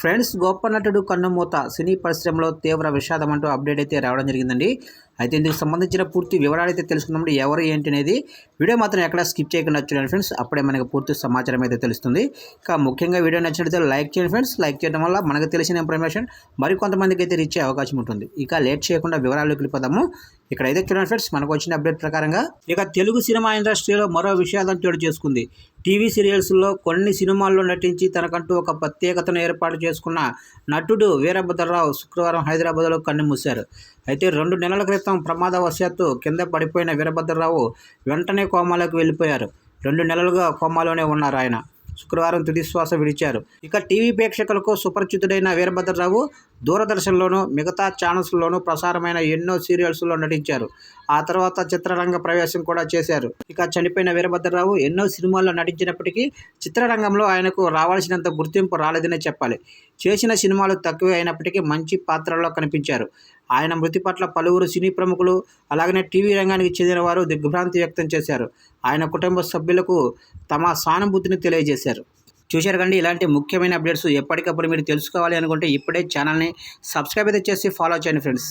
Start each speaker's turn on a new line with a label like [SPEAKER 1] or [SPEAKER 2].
[SPEAKER 1] Friends గొప్ప నటుడు కన్నుమూత సినీ పరిశ్రమలో తీవ్ర విషాదం అంటూ అప్డేట్ అయితే రావడం జరిగిందండి. అయితే ఇందుకు సంబంధించిన పూర్తి వివరాలు అయితే తెలుసుకున్నప్పుడు ఎవరు ఏంటి అనేది వీడియో మాత్రం ఎక్కడ స్కిప్ చేయకుండా చూడండి ఫ్రెండ్స్. అప్పుడే మనకు పూర్తి సమాచారం అయితే తెలుస్తుంది. ఇక ముఖ్యంగా వీడియో నచ్చినట్లయితే లైక్ చేయండి ఫ్రెండ్స్. లైక్ చేయడం వల్ల మనకు తెలిసిన ఇన్ఫర్మేషన్ మరి కొంతమందికి అయితే రీచ్ అయ్యే అవకాశం ఉంటుంది. ఇక లేట్ చేయకుండా వివరాల్లోకి వెళ్ళిపోదాము. ఇక్కడ అయితే చూడండి ఫ్రెండ్స్ మనకు వచ్చిన అప్డేట్ ప్రకారంగా ఇక తెలుగు సినిమా ఇండస్ట్రీలో మరో విషాదం చోటు చేసుకుంది. టీవీ సీరియల్స్లో కొన్ని సినిమాల్లో నటించి తనకంటూ ఒక ప్రత్యేకతను ఏర్పాటు చేసుకున్న నటుడు వీరభద్రరావు శుక్రవారం హైదరాబాద్లో కన్నుమూశారు అయితే రెండు నెలల క్రితం ప్రమాదవశాత్తు కింద పడిపోయిన వీరభద్రరావు వెంటనే కోమాలోకి వెళ్ళిపోయారు. రెండు నెలలుగా కోమాలోనే ఉన్నారు ఆయన. శుక్రవారం తుదిశ్వాస విడిచారు. ఇక టీవీ ప్రేక్షకులకు సుపరిచితుడైన వీరభద్రరావు దూరదర్శన్లోనూ మిగతా ఛానల్స్లోనూ ప్రసారమైన ఎన్నో సీరియల్స్లో నటించారు. ఆ తర్వాత చిత్రరంగ ప్రవేశం కూడా చేశారు. ఇక చనిపోయిన వీరభద్రరావు ఎన్నో సినిమాల్లో నటించినప్పటికీ చిత్రరంగంలో ఆయనకు రావాల్సినంత గుర్తింపు రాలేదనే చెప్పాలి. చేసిన సినిమాలు తక్కువే అయినప్పటికీ మంచి పాత్రల్లో కనిపించారు. ఆయన మృతి పట్ల పలువురు సినీ ప్రముఖులు అలాగనే టీవీ రంగానికి చెందిన వారు దిగ్భ్రాంతి వ్యక్తం చేశారు. ఆయన కుటుంబ సభ్యులకు తమ సానుభూతిని తెలియజేశారు. చూశారు కండి ఇలాంటి ముఖ్యమైన అప్డేట్స్ ఎప్పటికప్పుడు మీరు తెలుసుకోవాలి అనుకుంటే ఇప్పుడే ఛానల్ని సబ్స్క్రైబ్ అయితే చేసి ఫాలో చేయండి ఫ్రెండ్స్.